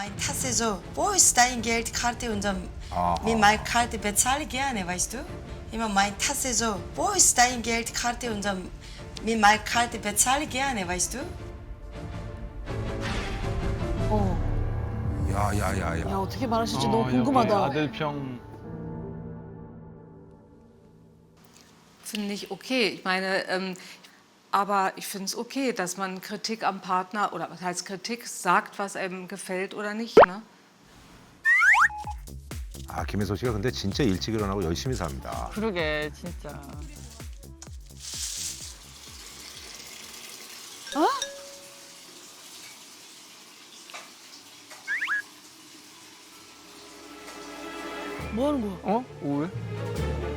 Mein Tasse so, wo ist dein Geld, Karte und dann mit meiner Karte bezahle gerne, weißt du? Immer mein Tasse so, wo ist dein Geld, Karte und dann mit meiner Karte bezahle gerne, weißt du? 어. 야 야야야. 야 어떻게 말하실지 어, 너무 여기 궁금하다. 아들 평 Finde ich okay. Ich meine, ähm, aber ich finde es okay, dass man Kritik am Partner oder was heißt Kritik sagt, was einem gefällt oder nicht. Ne? 아 김혜소 씨가 근데 진짜 일찍 일어나고 열심히 삽니다. 그러게 진짜. 뭐 하는 거야? 어? 왜?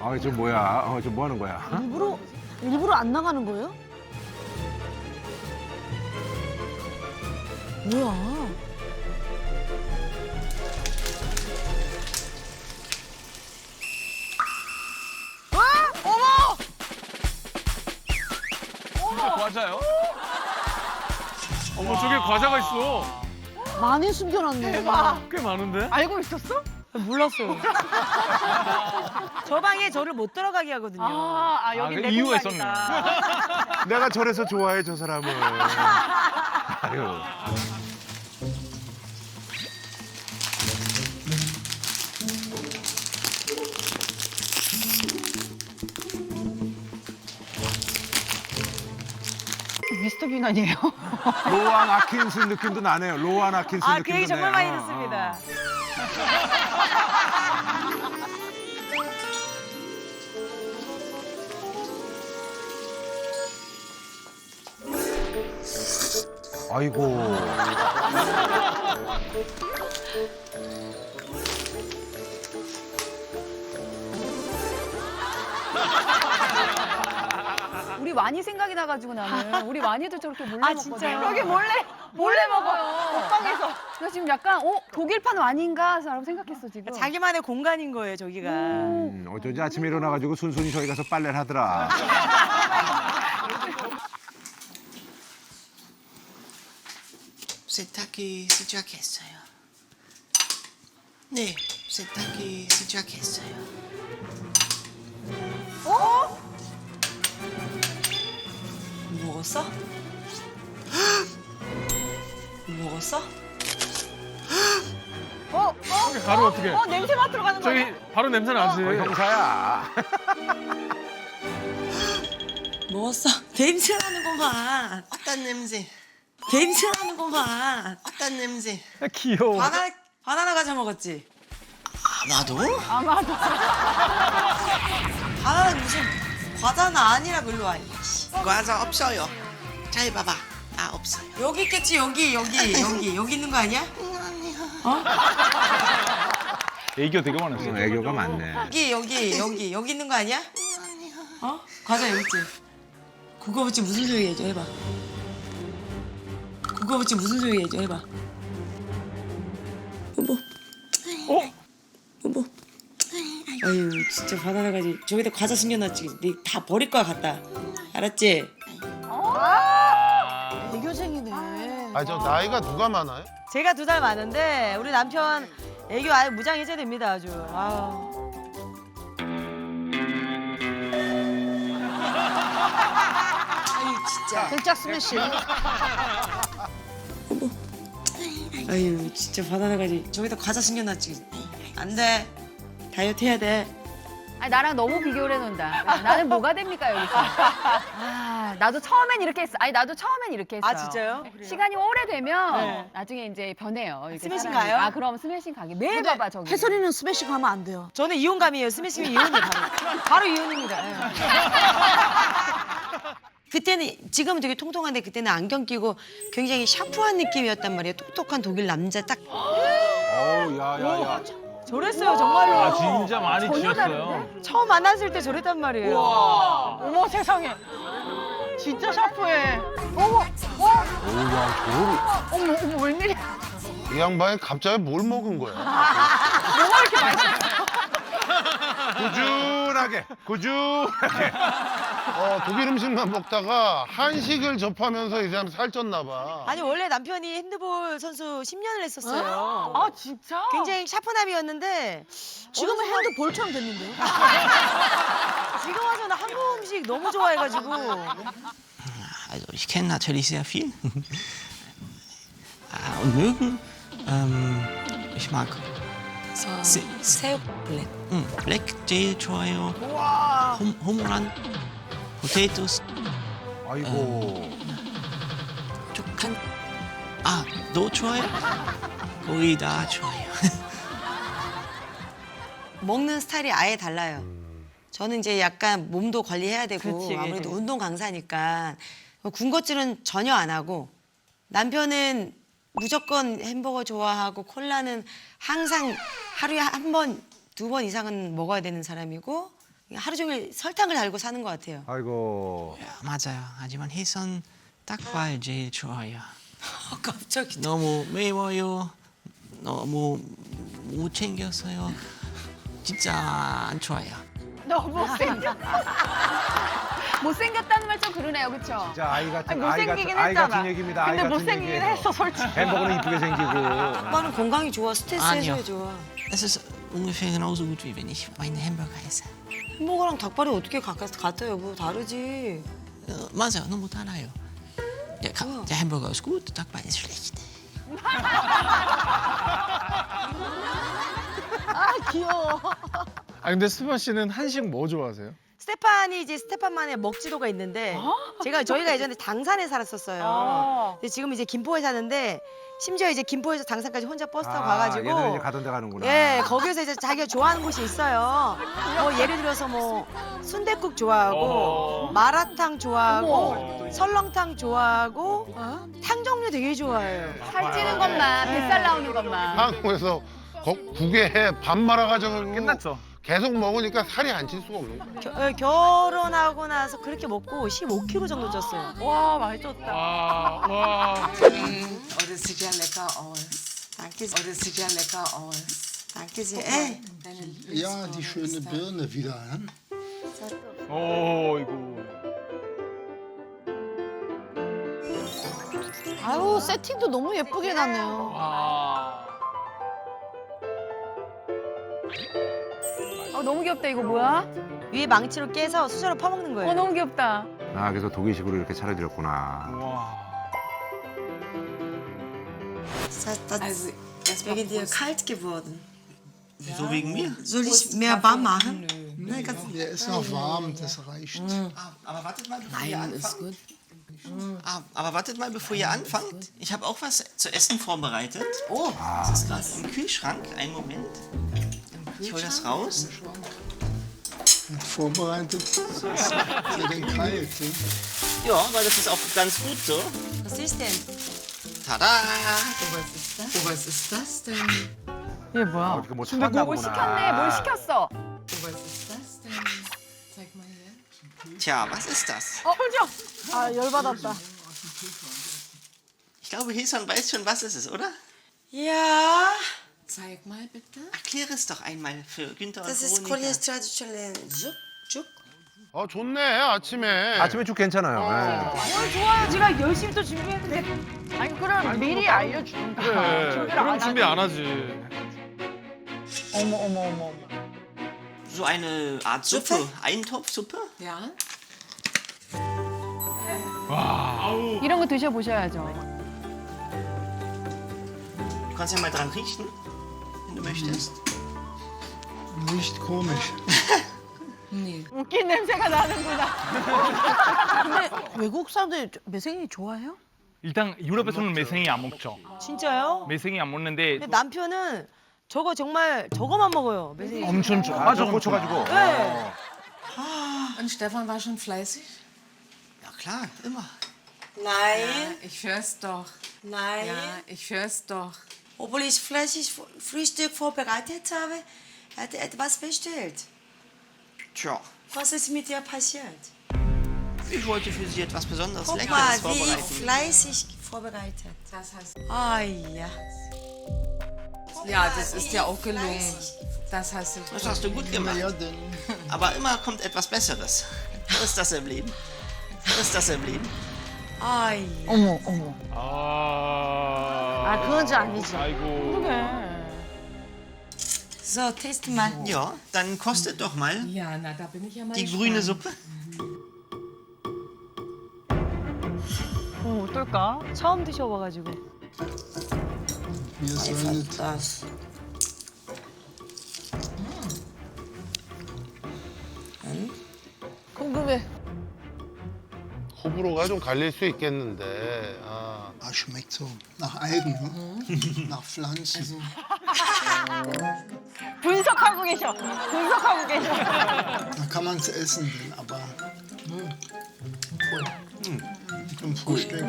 아 저 뭐야? 어 저 뭐 하는 거야? 일부러 일부러 안 나가는 거예요? 뭐야? 과자요? 어머 저게 과자가 있어. 많이 숨겨놨네. 꽤 많은데? 알고 있었어? 몰랐어요. 저 방에 저를 못 들어가게 하거든요. 아, 아 여기 그내 이유가 공간이다. 내가 저래서 좋아해 저 사람을. 아유. 미스터 빈 아니에요? 로안 아킨슨 느낌도 나네요. 로안 아킨슨 아, 느낌도 그 얘기 정말 많이 나요. 듣습니다. 아이고. 우리 많이 생각이 나가지고 나는 우리 많이도 저렇게 몰래 아, 먹거든. 진짜요? 여기 몰래 몰래 먹어요. 먹방에서. 나 지금 약간 어 독일판 와인가라고 생각했어 지금. 자기만의 공간인 거예요, 저기가. 음, 어쩐지 아침에 일어나가지고 순순히 저기 가서 빨래를 하더라. 세탁기 시작했어요. 네, 세탁기 시작했어요. 어? 먹었어? 먹었어? 어? 어? 바로 어떻게? 어 냄새 맡으러 가는 저기 거야? 바로 냄새 나지. 거의 형사야. 먹었어? 냄새 나는 거 봐. 어떤 냄새? 봐. 어떤 냄새? 귀여워. 바나나, 바나나 과자 먹었지? 아마도? 아마도. 바나나 무슨 과자는 아니라고 일로 와. 과자 없어요. 잘 봐봐. 아 없어요. 여기 있겠지 여기 여기 여기 여기 있는 거 아니야? 애교 되게 많았어. 음, 애교가 많네. 여기 여기 여기 여기 있는 거 아니야? 어? 과자 여기 있지. 그거 붙이 무슨 소리 해줘 해봐. 그거 붙이 무슨 소리 해줘 해봐. 여보. 어? 여보. 아유 진짜 바나나 가지. 저기다 과자 숨겨놨지. 네 다 버릴 거야 갖다. 알았지? 애교쟁이네. 아 저 나이가 누가 많아요? 제가 두 달 많은데 우리 남편 애교 아예 무장 해제됩니다 아주. 아유. 아유 진짜. 글짝 스매시. 아유 진짜 바나나 가지. 저기다 과자 숨겨놨지. 안 돼. 다이어트 해야 돼. 아니 나랑 너무 비교를 해놓는다. 나는 뭐가 됩니까 여기서? 아 나도 처음엔 이렇게 했어. 아니 나도 처음엔 이렇게 했어요. 아 진짜요? 시간이 오래되면 네. 나중에 이제 변해요. 이렇게 스매싱 사람이. 가요? 아 그럼 스매싱 가게. 매일 봐봐 저기. 혜선이는 스매시 가면 안 돼요. 저는 이혼감이에요. 스매싱이 이혼이에요 바로. 바로 이혼입니다. 예. 그때는 지금은 되게 통통한데 그때는 안경 끼고 굉장히 샤프한 느낌이었단 말이에요. 똑똑한 독일 남자 딱 어우 야야야. 저랬어요 정말로. 아 진짜 많이 전혀 지었어요. 처음 만났을 때 저랬단 말이에요. 어머 세상에. 진짜 샤프해. 어머, 어, 오야. 어머, 어머 웬일이야? 이 양반이 갑자기 뭘 먹은 거야? 뭐가 이렇게 맛있어? 꾸준하게 꾸준하게 어, 독일 음식만 먹다가 한식을 접하면서 이 사람 살쪘나 봐. 아니 원래 남편이 핸드볼 선수 10년을 했었어요. 아 진짜? 굉장히 샤프남이었는데 지금은 핸드 볼처럼 됐는데요? 지금 와서는 한국 음식 너무 좋아해가지고 Also ich kenne natürlich sehr viel. Ah, Und mögen, ähm, ich mag 새- 새우 블랙. 음, 블랙 제일 좋아요. 홈, 홈런, 포테이토 스, 아이고. 쪽한. 아, 너 좋아요? 거의 다 좋아요. 먹는 스타일이 아예 달라요. 저는 이제 약간 몸도 관리해야 되고 아무래도 운동 강사니까 군것질은 전혀 안 하고 남편은 무조건 햄버거 좋아하고 콜라는 항상 하루에 한 번, 두 번 이상은 먹어야 되는 사람이고 하루 종일 설탕을 달고 사는 것 같아요. 아이고. 맞아요. 하지만 해선 닭발 제일 좋아요. 갑자기 너무 매워요. 너무 못 챙겼어요. 진짜 안 좋아요. 너무 못생겼다. 못생겼다는 말 좀 그러네요, 그렇죠? 진짜 아이 같은 아이 못생기긴 같은 아이 했잖아. 같은 얘기입니다. 아이 근데 같은 못생기긴 얘기예요. 했어, 솔직히. 햄버거는 이쁘게 생기고. 오빠는 건강이 좋아, 스트레스 아니요. 해소에 좋아. Ungefähr genauso gut, wie wenn ich meine Hamburger esse. 햄버거랑 닭발이 어떻게 가까, 같아요? 뭐 다르지. Äh, 맞아요, 너무 달라요. Der, Ka- der Hamburger ist gut, der 닭발 ist schlecht. 아 귀여워. 아 근데 스테판 씨는 한식 뭐 좋아하세요? 스테판이 이제 스테판만의 먹지도가 있는데 제가 저희가 예전에 당산에 살았었어요. 근데 지금 이제 김포에 사는데 심지어 이제 김포에서 당산까지 혼자 버스 타고 아, 가가지고 얘는 이제 가던 데 가는구나. 예 거기서 이제 자기가 좋아하는 곳이 있어요. 뭐 예를 들어서 뭐 순댓국 좋아하고 어. 마라탕 좋아하고 설렁탕 좋아하고 탕 종류 되게 좋아해요. 살찌는 것만, 뱃살 나오는 것만. 한국에서 거- 국에 밥 말아가지고 끝났죠. 계속 먹으니까 살이 안 찔 수가 없는 거야. 겨- 예, 결혼하고 나서 그렇게 먹고 15kg 정도 쪘어요. 와, 많이 쪘다. 아, 와. Oh. Oh, sieht ja lecker aus. Danke sehr. Ey. Ja, die schöne Birne wieder. Ne? 오 이거. 아유 세팅도 너무 예쁘게 해놨네요. 와. 어, 너무 귀엽다, 이거 뭐야? 위에 망치로 깨서 수저로 퍼먹는 거예요. 어, 너무 귀엽다. 아, 그래서 독일식으로 이렇게 차려드렸구나. 와. Das, das wegen dir kalt geworden. Wieso wegen mir? Soll ich mehr warm machen? Nee, der ist noch warm, das reicht. Ah, aber wartet mal, bevor ihr anfangt. Ah, aber wartet mal, bevor ihr anfangt. Ich habe auch was zu essen vorbereitet. Oh, das ist gerade im Kühlschrank. Einen Moment. Ich hole das raus. Vorbereitet. Ist ja denn kalt. Ne? Ja, weil das ist auch ganz gut so. Was ist denn? Tada! Oh, was ist das denn? 이게 아, 뭐야? 어떻게 뭐 뭘 찾았나 보구나. 시켰네, 뭘 시켰어. Was ist das denn? Zeig mal her. Tja, was ist das? 어, 표정. 아 열받았다. Ich glaube, Heson weiß schon, was es ist, oder? Ja. Zeig mal bitte. Erkläre es doch einmal für Günther und Das ist Veronika. Korea's traditional Juk. Juk. 어 좋네 아침에. 아침에 쭉 괜찮아요. 예. 좋아요. 제가 열심히 또 준비했는데. 아니, 그럼 미리 알려주는 거야. 그래. 준비를 그럼 안 준비 하지. 안 하지. 어머, 어머, 어머. So eine Art Suppe, Eintopfsuppe. Ja. 이런 거 드셔보셔야죠. Du kannst ja mal dran riechen, du möchtest. Riecht komisch. 웃긴 냄새가 나는구나. 근데 외국 사람들이 매생이 좋아해요? 일단 유럽에서는 매생이 안 먹죠. 진짜요? 매생이 안 먹는데 근데 남편은 저거 정말 저거만 먹어요. 매생이. 엄청 좋아. 아, 저 고쳐가지고. 네. Und Stefan war schon fleißig? Ja klar, immer. Nein. Ich hör's doch. Nein. Ja, ich hör's doch. obwohl ich fleißig Frühstück vorbereitet habe, hat er etwas bestellt. Tja. Was ist mit dir passiert? Ich wollte für sie etwas besonders Guck Leckeres mal, vorbereiten. wie fleißig vorbereitet. Das heißt. Ah oh, ja. Ja, das ist ja auch gelungen. Das hast du, das hast du gut gemacht. Aber immer kommt etwas Besseres. So ist das im Leben. So ist das im Leben. Ah, Ai. Oh, oh. Oh. 아. 아 그건 좀 아니지. 아이고. So, taste mal. Ja, dann kostet doch mal Ja, na, da bin ich ja mal die grüne Suppe. 어 어떨까? 처음 드셔봐가지고. Wir sollen Das. 궁금해. 호불호가 좀 갈릴 수 있겠는데. 아. Ah, schmeckt so nach Algen, ne? nach Pflanzen. 분석하고 계셔. 분석하고 계셔. Da kann man es essen, aber zum Frühstück.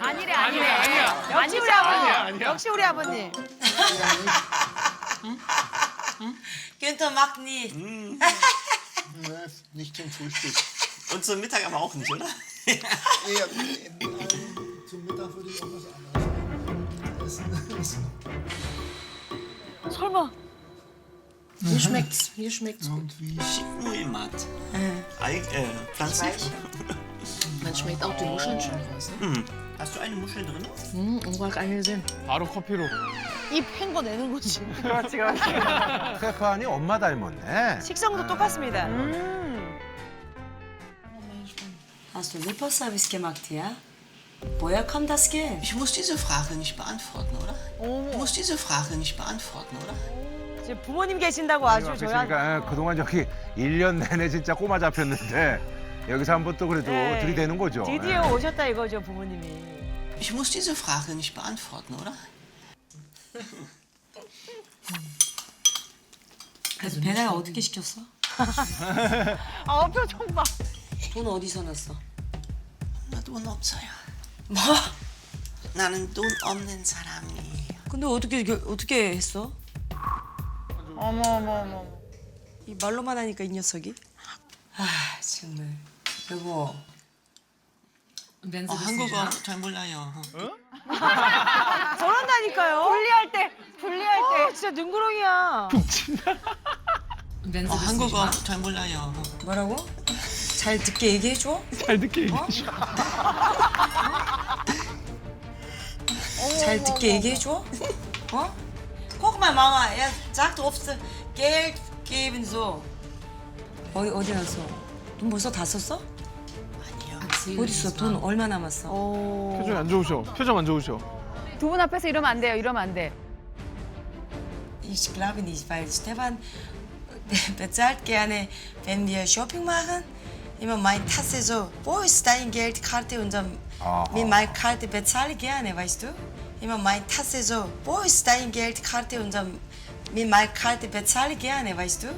아니래 아니래. 아니야. 역시 우리 아버님. 역시 우리 아버님. Günther macht nicht. Nee, nicht zum Frühstück. Und zum Mittag aber auch nicht, oder? Eher, Mir schmeckt's, mir schmeckt's. Und wie Nur im Markt. Eig äh, pflanzlich. Man schmeckt auch die Muscheln schon raus. Ne? Hast du eine Muschel drin? Hm, 오락 알려진. 바로 커피로. 입 헹궈 내는 거지. 스테파니 엄마 닮았네. 식성도 똑같습니다. Hast du Lieferservice gemacht, ja? Woher kommt das Geld? Ich muss diese Frage nicht beantworten, oder? Ich muss diese Frage nicht beantworten, oder? 지금 부모님 계신다고 아주 저희 그러니까 그동안 저기 1년 내내 진짜 꼬마 잡혔는데 여기서 한 번 또 그래도 네. 들이대는 거죠. 드디어 오셨다 이거죠 부모님이. Ich muss diese Frage nicht beantworten, oder? 그래서 배달 어떻게 시켰어? 아 표정 봐. 돈 어디서 났어? 나 돈 없어요. 뭐? 나는 돈 없는 사람이에요. 근데 어떻게 이게 어떻게 했어? 어머 어머 어머. 이 말로만 하니까 이 녀석이. 아 정말. 여보. 어, 한국어 잘 몰라요. 저런다니까요. 분리할 때 분리할 때. 어, 진짜 능구렁이야. 어, 한국어 잘 몰라요. 뭐라고? 잘 듣게 얘기해 줘. 잘 듣게 얘기해. 잘 듣게 얘기해 줘. 어? Mal, Mama, er sagt oft Geld geben so. 어디 어디 갔어? 돈 벌써 다 썼어? 아니요. 어디 있어? 돈 얼마 남았어? 표정 안 좋으셔. 표정 안 좋으셔. 두 분 앞에서 이러면 안 돼요. 이러면 안 돼. Ich glaube nicht, weil Stefan bezahlt gerne, wenn wir Shopping machen. Immer meine Tasse so, wo ist dein Geld, Karte und dann mit meiner Karte bezahle gerne, weißt du? Immer meine Tasse so, wo ist dein Geld, Karte und dann mit meiner Karte bezahle gerne, weißt du?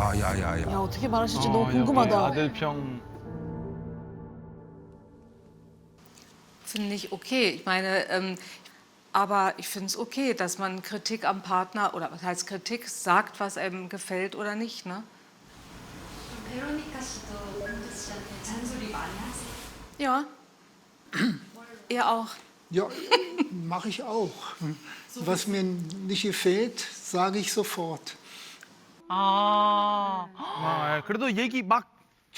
야야야야. 야 어떻게 말하실지 어, 너무 여기 궁금하다. 아들 평. Finde ich okay. Ich meine, ähm, aber ich finde es okay, dass man Kritik am Partner oder was heißt Kritik sagt, was einem gefällt oder nicht. Ne? 베로니카 씨도 은주 씨한테 잔소리 많이 하세요? Ja. Ihr auch. Ja, mache ich auch. Was mir nicht gefällt, sage ich sofort. 아. 아, 그래도 얘기 막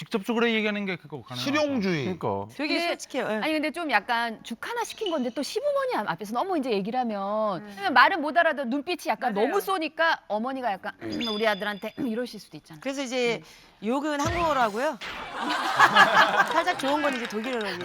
직접적으로 얘기하는 게 그거 가능. 실용주의. 그러니까. 되게 근데- 솔직해요. 예. 아니 근데 좀 약간 죽 하나 시킨 건데 또 시부모님 앞에서 너무 이제 얘기를 하면 그냥 말은 못 알아도 눈빛이 약간 너무 쏘니까 어머니가 약간 음, 우리 아들한테 이러실 수도 있잖아. 그래서 이제 욕은 한국어로 하고요. 살짝 좋은 건 이제 독일어로 해요.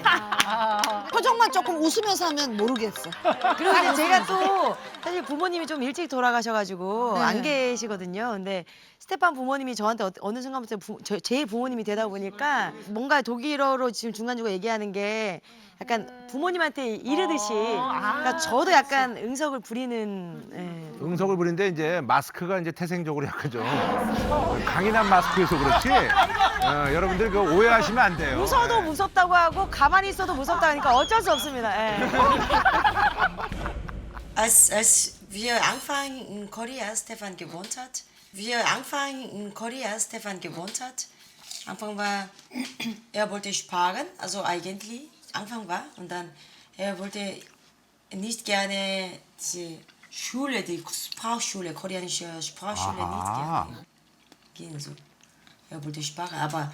표정만 조금 웃으면서 하면 모르겠어. 그리고 이제 제가 또 사실 부모님이 좀 일찍 돌아가셔가지고 네. 안 계시거든요. 근데 스테판 부모님이 저한테 어- 어느 순간부터 부, 저, 제 부모님이 되다 보니까 뭔가 독일어로 지금 중간중간 얘기하는 게 약간 부모님한테 이르듯이 그러니까 저도 약간 응석을 부리는 예. 응석을 부리는데 이제 마스크가 이제 태생적으로 약간 좀 강인한 마스크여서 그렇지. 어, 여러분들 그 오해하시면 안 돼요. 웃어도 네. 무섭다고 하고 가만히 있어도 무섭다 하니까 어쩔 수 없습니다. 예. Als, als wir anfangen in Korea Stefan gewohnt hat, wir anfangen in Korea Stefan gewohnt hat, Anfang war, er wollte sparen, also eigentlich, Anfang war, und dann, er wollte nicht gerne die Schule, die Sprachschule, koreanische Sprachschule nicht 아하. gerne. gehen. So. Er wollte Sprache, aber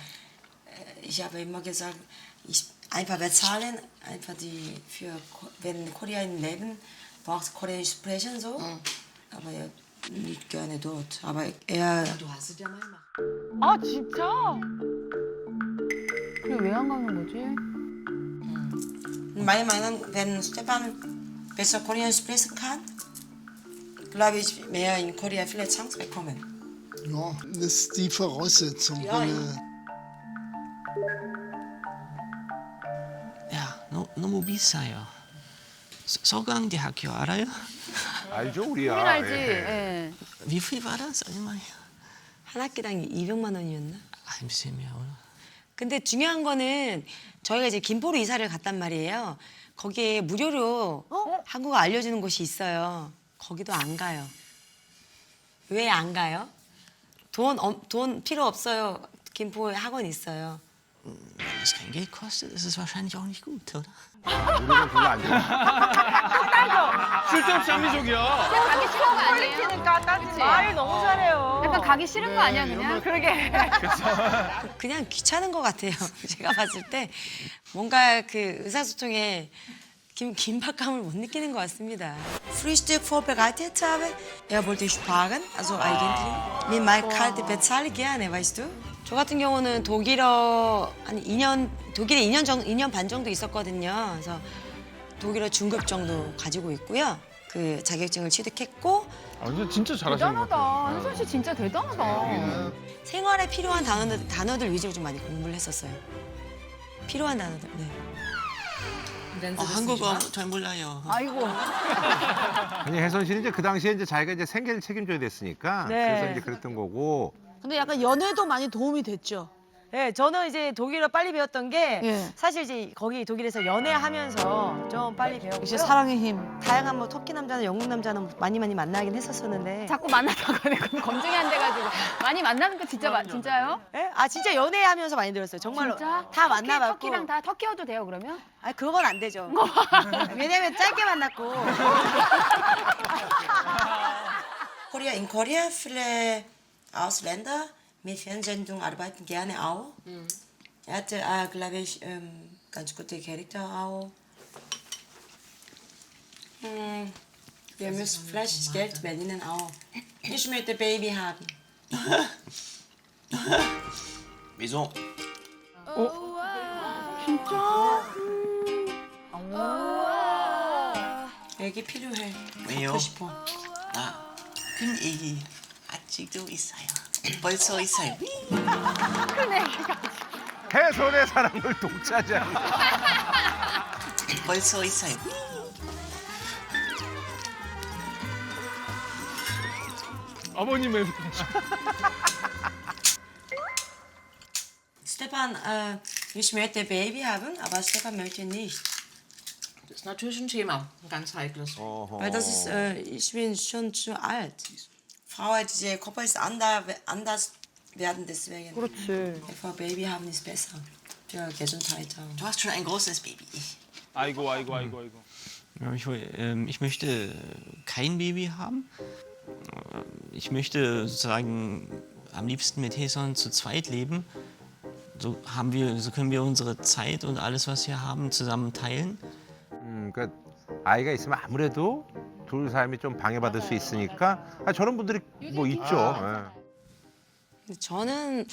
äh, ich habe immer gesagt, ich einfach bezahlen, einfach die für wenn Korean leben, braucht Korean sprechen so. Aber er nicht gerne dort. Aber er Du hast es ja mal gemacht. 아 진짜? 그래 왜 안 가는 거지? meiner Meinung nach, wenn Stefan besser Korean sprechen kann, glaube ich, mehr in Korea viele Chance bekommen. Ja, das ist die Voraussetzung. Ja, Wenn ja. er 야, 너 너무 비싸요. 서- 서강 대학교 알아요? 알죠 우리야. 우린 알지. 예. 예. Viel war das einmal? 한 학기당 200만 원이었나? Mehr, oder? 근데 중요한 거는 저희가 이제 김포로 이사를 갔단 말이에요. 거기에 무료로 한국어 알려주는 곳이 있어요. 거기도 안 가요. 왜 안 가요? 돈, 엄- 돈 필요 없어요. 김포에 학원 있어요. Wenn es kein Geld kostet, ist es wahrscheinlich auch nicht gut, oder? 우리는 별로 안 좋아. 쓸데없이 합리적이야. 가기 싫은 거 아니에요? 그러니까 따지 말을 너무 잘해요. 약간 가기 싫은 거 아니야 그냥? 그러게. 그냥 귀찮은 것 같아요. 제가 봤을 때 뭔가 그 의사소통에 김, 긴박감을 못 느끼는 것 같습니다. Frühstück vorbereitet habe, er wollte sparen, also eigentlich. Mit meiner Karte bezahle gerne, weißt du? 저 같은 경우는 독일어 한 2년, 독일에 2년 정, 2년 반 정도 있었거든요. 그래서 독일어 중급 정도 가지고 있고요. 그 자격증을 취득했고 아, 근데 진짜 잘하시는 것 같아요. 대단하다. 한솔 씨 진짜 대단하다. 생활에 필요한 단어들, 단어들 위주로 좀 많이 공부를 했었어요. 필요한 단어들. 네. 어, 한국어 잘 몰라요. 아이고. 아니 혜선 씨는 이제 그 당시에 이제 자기가 이제 생계를 책임져야 됐으니까 네. 그래서 이제 그랬던 거고. 근데 약간 연애도 많이 도움이 됐죠. 네, 저는 이제 독일어 빨리 배웠던 게 예. 사실 이제 거기 독일에서 연애하면서 좀 빨리 배웠고요. 역시 사랑의 힘. 다양한 뭐 터키 남자나 영국 남자는 많이 많이 만나긴 했었었는데. 자꾸 만나다가 그럼 검증이 안 돼가지고 많이 만나는 거 진짜 마- 진짜요? 예? 아 진짜 연애하면서 많이 들었어요. 정말로 진짜? 다 터키- 만나봤고. 터키랑 다 터키어도 돼요 그러면? 아 그건 안 되죠. 왜냐면 짧게 만났고. Korea, in Korea viele Ausländer mit Fernsehsendungen arbeiten gerne auch. Er hatte, äh, glaube ich, ähm, ganz gute Charakter auch. Hm, wir müssen vielleicht Geld verdienen auch. Ich möchte Baby haben. Wieso? 여기 필요해. 왜요? 갖고 싶어. 나 큰애기 아직도 있어요. 벌써 있어요. 혜선의 사랑을 독차지하는. 벌써 있어요. 아버님의 Stefan, äh, ich möchte Baby haben, aber Stefan möchte nicht. Das ist natürlich ein Thema, ein ganz heikles. Weil das ist, äh, ich bin schon zu alt. Frau hat diese Körper ist anders, anders werden deswegen. 그렇지. Bevor Baby haben ist besser für Gesundheit. auch. Du hast schon ein großes Baby. 아이고 아이고 아이고 아이고. Ja, ich, woll- ähm, ich möchte kein Baby haben. Äh, Ich möchte sozusagen am liebsten mit Heson zu zweit leben. So, haben wir, so können wir unsere Zeit und alles, was wir haben, zusammen teilen. 음, 그러니까 아이가 있으면 아무래도 둘 삶이 좀 방해받을 수 있으니까 아, 저런 분들이 뭐 있죠. 예. 근데 저는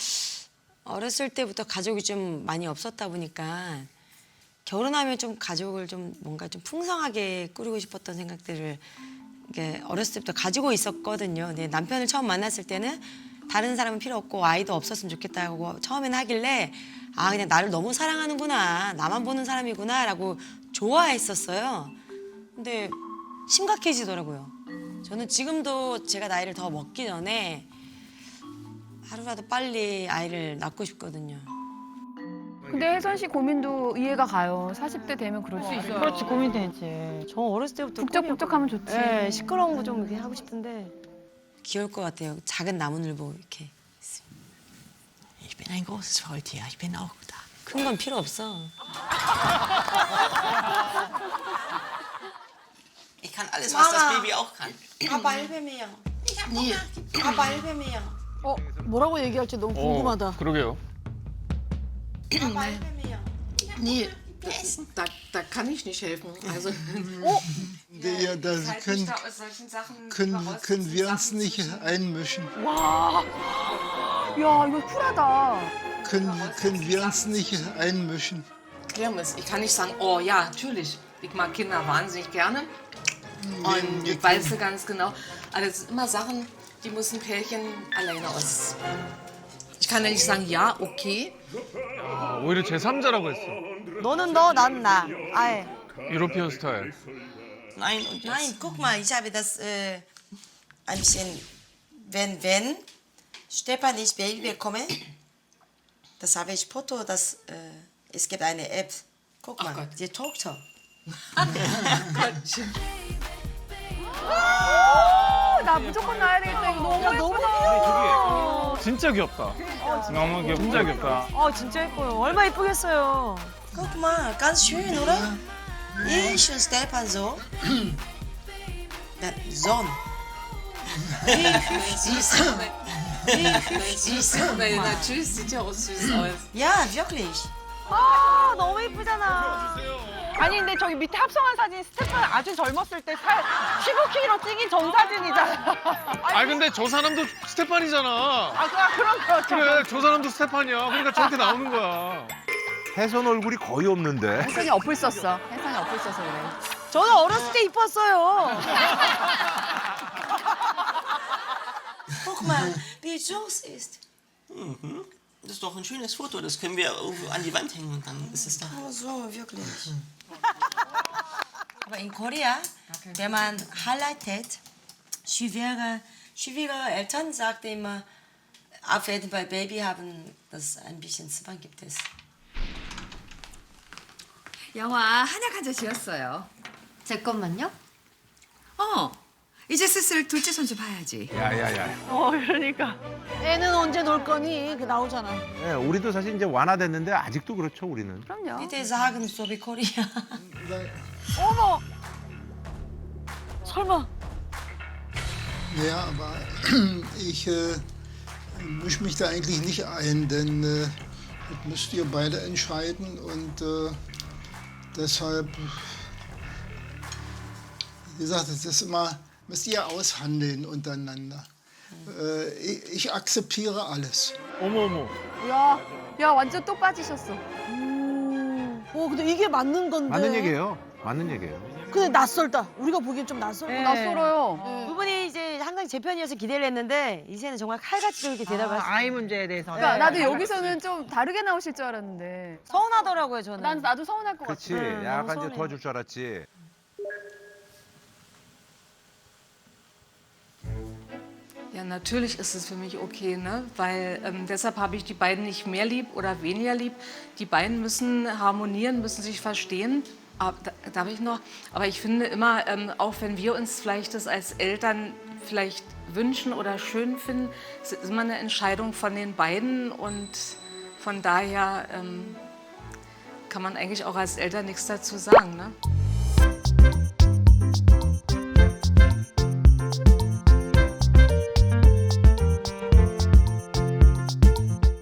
어렸을 때부터 가족이 좀 많이 없었다 보니까 결혼하면 좀 가족을 좀 뭔가 좀 풍성하게 꾸리고 싶었던 생각들을 이게 어렸을 때부터 가지고 있었거든요. 근데 남편을 처음 만났을 때는 다른 사람은 필요 없고 아이도 없었으면 좋겠다고 처음에는 하길래 아 그냥 나를 너무 사랑하는구나 나만 보는 사람이구나라고 좋아했었어요. 근데 심각해지더라고요. 저는 지금도 제가 나이를 더 먹기 전에 하루라도 빨리 아이를 낳고 싶거든요. 근데 혜선 씨 고민도 이해가 가요. 40대 되면 그럴 수 있어요. 그렇지 고민되지. 저 어렸을 때부터 북적북적하면 좋지. 예, 시끄러운 거 좀 이렇게 하고 싶은데. 귀여울 것 같아요. 작은 나무늘보 이렇게. Ich bin ein großes Faultier. Ich bin auch da. 큰 건 필요 없어. Ich kann alles, was das Mama. Baby auch kann. 아빠 1뱀이요. 아빠 1뱀이요. 어, 뭐라고 얘기할지 너무 궁금하다. 그러게요. Nee, da, da kann ich nicht helfen. Also, Ja, da können, aus solchen Sachen können, können wir uns nicht einmischen. 야 이거 쿨하다. Können, können wir uns nicht einmischen. Kirmes. Ich kann nicht sagen, oh ja, natürlich. Ich mag Kinder wahnsinnig gerne. Und ich weiß ganz genau. Aber das sind immer Sachen, die muss ein Pärchen alleine aus. Ich kann ja nicht sagen, ja, okay. 오히려 제 3자라고 했어. 너는 너, 난 나. 아예. 유로피언 스타일. Nein, und jetzt. Nein, guck mal, ich habe das äh, ein bisschen, wenn, wenn Stepan ich Baby bekomme, das habe ich Foto, das, äh, es gibt eine App. Guck mal, Gott. die Tochter. 나 무조건 나야 되겠다. 이거 너무 예쁘다. 진짜 귀엽다. 너무 귀엽다. 진짜 귀엽다. 어, 진짜 예뻐요. 얼마 예쁘겠어요. Guck mal, ganz schön, oder? Ich und Stepan so. Dann Sonn. Wie hübsch süß. Wie hübsch süß. Weil natürlich sieht ja auch süß aus. Ja, wirklich. 아, 너무 예쁘잖아. 아니 근데 저기 밑에 합성한 사진 스테판 아주 젊었을 때 살 15kg 찌긴 전 사진이잖아. 아 근데 저 사람도 스테판이잖아. 아 그럼 그럼 그렇죠. 그래 저 사람도 스테판이야. 그러니까 저렇게 나오는 거야. 혜선 얼굴이 거의 없는데. 혜성이 어플 썼어. 혜성이 어플 써서 그래. 저는 어렸을 때 이뻤어요. Guck mal, wie süß ist. Das ist doch ein schönes Foto, das können wir irgendwo an die Wand hängen und dann ist es da. Oh, so, wirklich. Aber in Korea, wenn man heiratet, schwierige, schwierige Eltern sagten immer, auf jeden Fall Baby haben, das ein bisschen Zwang gibt es. 영화 한약 한자 지었어요. 제 것만요? 어. 이제 슬슬 둘째 손주 봐야지. 야야야. 어 그러니까. 애는 언제 놀 거니? 그 나오잖아. 예, 우리도 사실 이제 완화됐는데 아직도 그렇죠 우리는. 그럼요. Bitte sagen, so wie Korea. 어머! 설마. Ja, aber ich äh, mische mich da eigentlich nicht ein, denn äh, das müsst ihr beide entscheiden und äh, deshalb, wie gesagt, das ist immer, müsst ihr aushandeln untereinander. Äh, ich, ich akzeptiere alles. 어머 어머. 야, 야 완전 또 빠지셨어. 어, 근데 이게 맞는 건데. 맞는 얘기예요. 맞는 얘기예요. 근데 낯설다. 우리가 보기엔 좀 낯설고. 네. 낯설어요. 두 분이 이제 항상 제 편이어서 기대를 했는데 이제는 정말 칼같이 저렇게 대답을 하시고 아이 문제에 대해서. 그러니까 나도 여기서는 좀 다르게 나오실 줄 알았는데. 서운하더라고요 저는. 난 나도 서운할 것 같아. 그렇지. 음, 약간 이제 서운해요. 도와줄 줄 알았지. Ja, natürlich ist es für mich okay, ne? weil ähm, deshalb habe ich die beiden nicht mehr lieb oder weniger lieb. Die beiden müssen harmonieren, müssen sich verstehen. Aber, da, darf ich noch? Aber ich finde immer, ähm, auch wenn wir uns vielleicht das als Eltern vielleicht wünschen oder schön finden, es ist immer eine Entscheidung von den beiden und von daher ähm, kann man eigentlich auch als Eltern nichts dazu sagen. Ne?